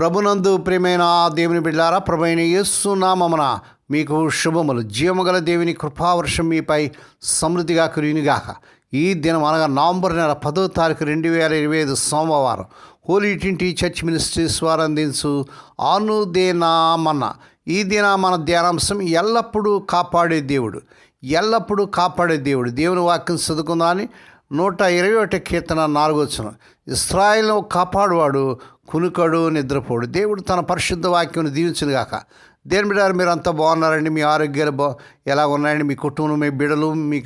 ప్రభునందు ప్రేమైన దేవుని బిడ్డారా ప్రభైన యేసునామమున మీకు శుభములు. జీవముగల దేవుని కృపావర్షం మీపై సమృద్ధిగా కురియునిగాక ఈ దినం అనగా నవంబర్ నెల పదో తారీఖు రెండు వేల ఇరవై ఐదు సోమవారం హోలీ టింటి చర్చ్ మినిస్ట్రీస్ వారు అందించు ఆనుదేనామన్న ఈ దిన మన ధ్యానాంశం ఎల్లప్పుడూ కాపాడే దేవుడు ఎల్లప్పుడూ కాపాడే దేవుడు. దేవుని వాక్యం చదువుకుందామని నూట ఇరవై ఒకటి కీర్తన నాలుగో వచ్చిన ఇస్రాయల్ను కాపాడువాడు కునుకడు నిద్రపోడు. దేవుడు తన పరిశుద్ధ వాక్యం దీవించునుగాక దేని బిడ్డారు మీరు అంతా బాగున్నారండి? మీ ఆరోగ్యాలు బా ఎలా ఉన్నాయండి? మీ కుటుంబం మీ బిడలు మీ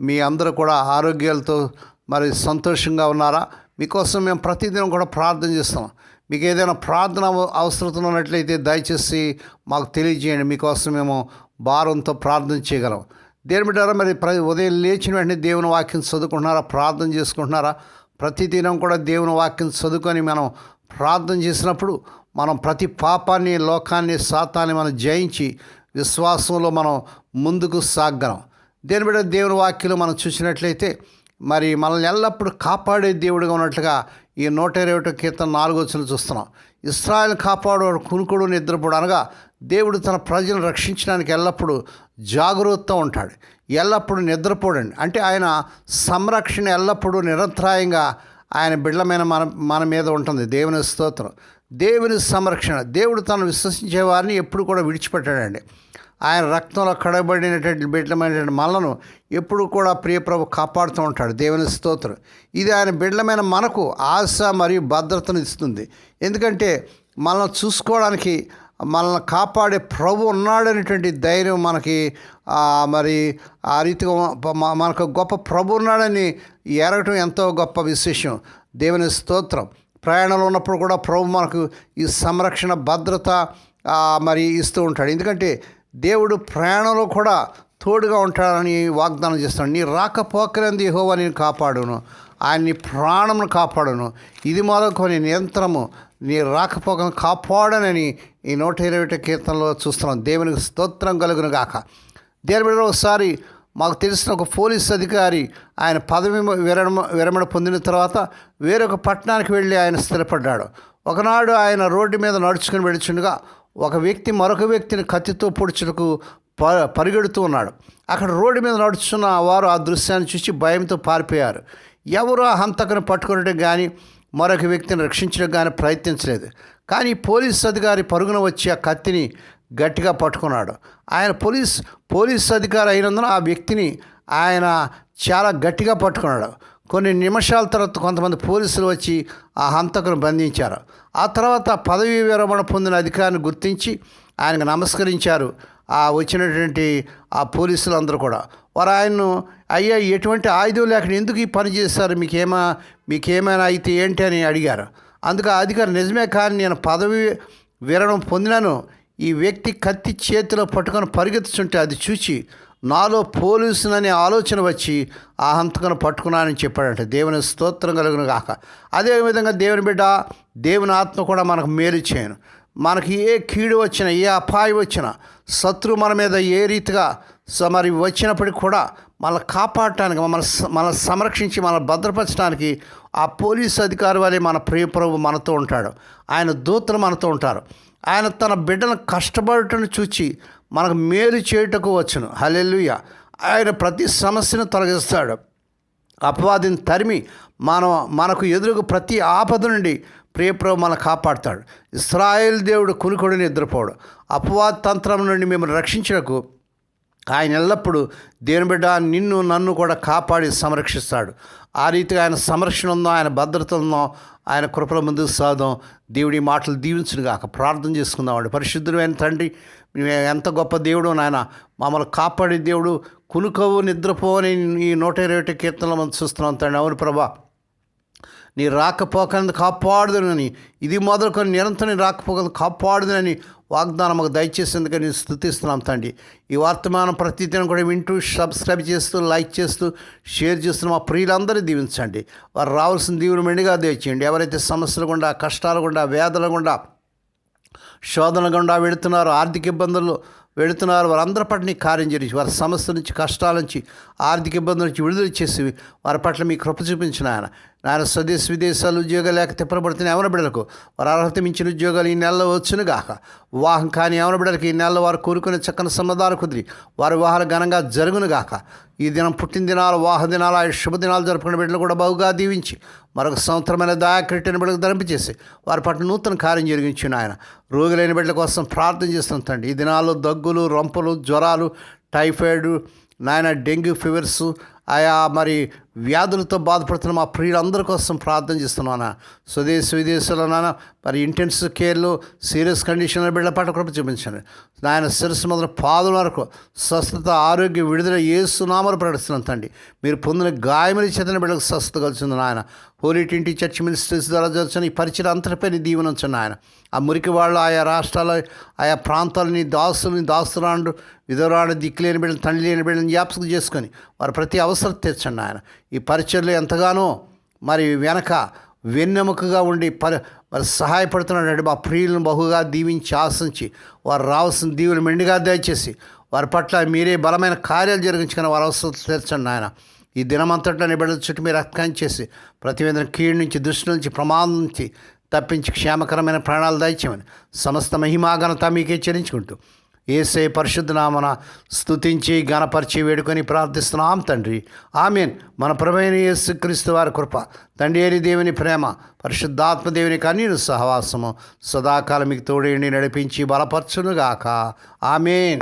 మీ అందరూ కూడా ఆరోగ్యాలతో మరి సంతోషంగా ఉన్నారా? మీకోసం మేము ప్రతిదినం కూడా ప్రార్థన చేస్తాం. మీకు ఏదైనా ప్రార్థన అవ- అవసరం ఉన్నట్లయితే దయచేసి మాకు తెలియజేయండి. మీకోసం మేము భారంతో ప్రార్థన చేయగలం. దేని బిడ్డారా మరి ప్ర ఉదయం లేచిన వెంటనే దేవుని వాక్యం చదువుకుంటున్నారా? ప్రార్థన చేసుకుంటున్నారా? ప్రతిదినం కూడా దేవుని వాక్యం చదువుకొని మనం ప్రార్థన చేసినప్పుడు మనం ప్రతి పాపాన్ని లోకాన్ని శాతాన్ని మనం జయించి విశ్వాసంలో మనం ముందుకు సాగలం దేని బిడ్డ దేవుని వాక్యలు మనం చూసినట్లయితే మరి మనల్ని ఎల్లప్పుడూ కాపాడే దేవుడిగా ఉన్నట్లుగా ఈ నూట ఇరవై ఒకటో కీర్తన నాలుగో వచ్చిన చూస్తున్నాం. ఇస్రాయల్ కాపాడు కునుకుడు నిద్రపోడు అనగా దేవుడు తన ప్రజలను రక్షించడానికి ఎల్లప్పుడూ జాగ్రత్త ఉంటాడు. ఎల్లప్పుడూ నిద్రపోడండి. అంటే ఆయన సంరక్షణ ఎల్లప్పుడూ నిరంతరాయంగా ఆయన బిడ్డలమైన మన మన మీద ఉంటుంది. దేవుని స్తోత్రం. దేవుని సంరక్షణ. దేవుడు తను విశ్వసించే వారిని ఎప్పుడు కూడా విడిచిపెట్టాడండి. ఆయన రక్తంలో కడబడినటువంటి బిడ్డలమైనటువంటి మనలను ఎప్పుడు కూడా ప్రియప్రభు కాపాడుతూ ఉంటాడు. దేవుని స్తోత్రం. ఇది ఆయన బిడ్డలమైన మనకు ఆశ మరియు భద్రతను ఇస్తుంది. ఎందుకంటే మనల్ని చూసుకోవడానికి మనల్ని కాపాడే ప్రభు ఉన్నాడనేటువంటి ధైర్యం మనకి మరి ఆ రీతిగా మనకు గొప్ప ప్రభు ఉన్నాడని ఎరగటం ఎంతో గొప్ప విశేషం. దేవుని స్తోత్రం. ప్రయాణంలో ఉన్నప్పుడు కూడా ప్రభు మనకు ఈ సంరక్షణ భద్రత మరి ఇస్తూ ఉంటాడు. ఎందుకంటే దేవుడు ప్రయాణంలో కూడా తోడుగా ఉంటాడని వాగ్దానం చేస్తాడు నీ రాకపోకలంది యహోవా నేను కాపాడును. ఆయన్ని ప్రాణమును కాపాడను. ఇది మొదలుకొని నియంత్రణము నీ రాకపోక కాపాడనని ఈ నూట ఇరవై ఒకటి కీర్తనలో చూస్తున్నాం. దేవునికి స్తోత్రం కలుగును గాక. దేవుడు ఒకసారి మాకు తెలిసిన ఒక పోలీస్ అధికారి ఆయన పదవి విరమ విరమణ పొందిన తర్వాత వేరొక పట్టణానికి వెళ్ళి ఆయన స్థిరపడ్డాడు. ఒకనాడు ఆయన రోడ్డు మీద నడుచుకుని వెళుచుండగా ఒక వ్యక్తి మరొక వ్యక్తిని కత్తితో పొడుచుటకు ప పరిగెడుతూ ఉన్నాడు. అక్కడ రోడ్డు మీద నడుచున్న వారు ఆ దృశ్యాన్ని చూసి భయంతో పారిపోయారు. ఎవరు ఆ హంతకుని పట్టుకునడం కానీ మరొక వ్యక్తిని రక్షించడం కానీ ప్రయత్నించలేదు. కానీ పోలీస్ అధికారి పరుగున వచ్చి ఆ కత్తిని గట్టిగా పట్టుకున్నాడు. ఆయన పోలీస్ పోలీస్ అధికారి అయినందున ఆ వ్యక్తిని ఆయన చాలా గట్టిగా పట్టుకున్నాడు. కొన్ని నిమిషాల తర్వాత కొంతమంది పోలీసులు వచ్చి ఆ హంతకును బంధించారు. ఆ తర్వాత పదవీ విరమణ పొందిన అధికారిని గుర్తించి ఆయనకు నమస్కరించారు. ఆ వచ్చినటువంటి ఆ పోలీసులు అందరూ కూడా. వారు ఆయన్ను అయ్యా ఎటువంటి ఆయుధం లేకుండా ఎందుకు ఈ పని చేస్తారు? మీకేమా మీకేమైనా అయితే ఏంటి? అని అడిగారు. అందుకు ఆ అధికారి నిజమే కానీ నేను పదవి విరమణ పొందినాను. ఈ వ్యక్తి కత్తి చేతిలో పట్టుకొని పరిగెత్తుంటే అది చూచి నాలో పోలీసుననే ఆలోచన వచ్చి ఆ హంతకను పట్టుకున్నానని చెప్పాడంట. దేవుని స్తోత్రం కలుగును కాక అదేవిధంగా దేవుని బిడ్డ దేవుని ఆత్మ కూడా మనకు మేలు చేయను. మనకి ఏ కీడు వచ్చినా ఏ అపాయం వచ్చినా శత్రువు మన మీద ఏ రీతిగా స- మరి వచ్చినప్పటికి కూడా మనల్ని కాపాడటానికి మన మనల్ని సంరక్షించి మన భద్రపరచడానికి ఆ పోలీసు అధికారి వారి మన ప్రియప్రభు మనతో ఉంటాడు. ఆయన దూతలు మనతో ఉంటారు. ఆయన తన బిడ్డను కష్టపడటం చూచి మనకు మేలు చేయుటకు వచ్చును. హల్లెలూయా. ఆయన ప్రతి సమస్యను తొలగిస్తాడు. అపవాదిని తరిమి మనం మనకు ఎదురుగు ప్రతి ఆపద నుండి ప్రియప్రభు మనం కాపాడుతాడు. ఇస్రాయేల్ దేవుడు కునుకొడు నిద్రపోడు. అపవాద తంత్రం నుండి మిమ్మల్ని రక్షించడకు ఆయన ఎల్లప్పుడూ దేని బిడ్డ నిన్ను నన్ను కూడా కాపాడి సంరక్షిస్తాడు. ఆ రీతిగా ఆయన సంరక్షణ ఉందో ఆయన భద్రత ఉందో ఆయన కృపల ముందుకు సాధం దేవుడి మాటలు దీవించును గాక. ప్రార్థన చేసుకుందామండి. పరిశుద్ధుడైన తండ్రి ఎంత గొప్ప దేవుడు నాయన మమ్మల్ని కాపాడే దేవుడు కునుకవు నిద్రపోవని ఈ నూట ఇరవై ఒకటి కీర్తనలు మనం చూస్తున్నాం తండ్రి. అవును ప్రభా. నీ రాకపోకలను కాపాడుదునని ఇది మొదలుకొని నిరంతరం రాకపోకలను కాపాడుదని వాగ్దానం మాకు దయచేసేందుకు నేను స్థుతిస్తున్నాం తండ్రి. ఈ వర్తమానం ప్రతిదినం కూడా వింటూ సబ్స్క్రైబ్ చేస్తూ లైక్ చేస్తూ షేర్ చేస్తున్న మా ప్రియులందరూ దీవించండి. వారు రావాల్సిన దీవులు మెండుగా దయచేయండి. ఎవరైతే సమస్యలు గుండా కష్టాలు గుండా వేదల గుండా శోధన గుండా వెళుతున్నారో ఆర్థిక ఇబ్బందులు వెళుతున్నారు. వారందరి పట్ల నీ కార్యం చేయించి వారి సమస్య నుంచి కష్టాల నుంచి ఆర్థిక ఇబ్బందుల నుంచి విడుదల చేసి వారి పట్ల మీ కృప చూపించిన ఆయన నాయన స్వదేశ విదేశాలు ఉద్యోగాలు లేక తిప్పబడుతున్న ఎవరి బిడ్డలకు వారు అర్హత మించిన ఉద్యోగాలు ఈ నెలలో వచ్చును గాక. వివాహం కానీ ఎవరి బిడ్డలకు ఈ నెలలో వారు కోరుకునే చక్కని సమాధానం కుదిరి. వారి వివాహాలు ఘనంగా జరుగును గాక. ఈ దినం పుట్టిన దినాలు వాహ దినాలు ఆ శుభదినాలు జరుపుకునే బిడ్డలు కూడా బహుగా దీవించి మరొక సంవత్సరమైన దయాకరిటిన బిడ్డకు ధరింపచేసి వారి పట్ల నూతన కార్యం జరిగించిన ఆయన. రోగులైన బిడ్డల కోసం ప్రార్థన చేస్తున్నాం తండ్రి. ఈ దినాల్లో దగ్గులు రొంపలు జ్వరాలు టైఫాయిడ్ నాయన డెంగ్యూ ఫీవర్స్ ఆయా మరి వ్యాధులతో బాధపడుతున్న మా ప్రియులందరి కోసం ప్రార్థన చేస్తున్నాను స్వదేశ విదేశాల్లో నాన్న మరి ఇంటెన్సివ్ కేర్లో సీరియస్ కండిషన్లో బిడ్డల పాట కృప చూపించండి. నాయన శిరస్సు మొదలు పాదుల వరకు స్వస్థత ఆరోగ్య విడుదల ఏసునామలు ప్రకటిస్తున్నాం తండ్రి. మీరు పొందిన గాయముల చేతన బిడ్డలకు స్వస్థత కలిసింది నాయన. హోలీ ట్వంటీ చర్చ్ మినిస్ట్రీస్ ద్వారా జరుగుతున్న ఈ పరిచయం అంతటిపై నీ దీవెనంచండి ఆయన ఆ మురికి వాళ్ళు ఆయా రాష్ట్రాల ఆయా ప్రాంతాలని దాసుని దాసురాండు విధవరాడు దిక్కులేని బిడ్డలు తండ్రి లేని బిడ్డలను జ్ఞాపకం చేసుకొని వారి ప్రతి అవసరం తీర్చండి ఆయన ఈ పరిచయలు ఎంతగానో మరి వెనక వెన్నెముకగా ఉండి పరి మరి సహాయపడుతున్నాడు మా ప్రియులను బహుగా దీవించి ఆశించి వారు రావాల్సిన దీవులు మెండుగా దయచేసి వారి పట్ల మీరే బలమైన కార్యాలు జరిగించుకుని వారి అవసరం తీర్చండి ఆయన ఈ దినమంతట్లో నిబిడల చుట్టూ మీరు రక్తం చేసి ప్రతివేదన కీడు నుంచి దృష్టి నుంచి ప్రమాదం నుంచి తప్పించి క్షేమకరమైన ప్రాణాలు దయచేయమని సమస్త మహిమాఘనత మీకే చెల్లించుకుంటూ ఏసే పరిశుద్ధనామన స్థుతించి స్తుతించి గణపరిచి వేడుకొని ప్రార్థిస్తున్నాం తండ్రి. ఆమెన్. మన ప్రభైన యేసుక్రీస్తు వారి కృప తండ్రి దేవుని ప్రేమ పరిశుద్ధాత్మ దేవుని కన్నీరు సహవాసము సదాకాలం మీకు తోడేండి నడిపించి బలపరచునుగాక. ఆమెన్.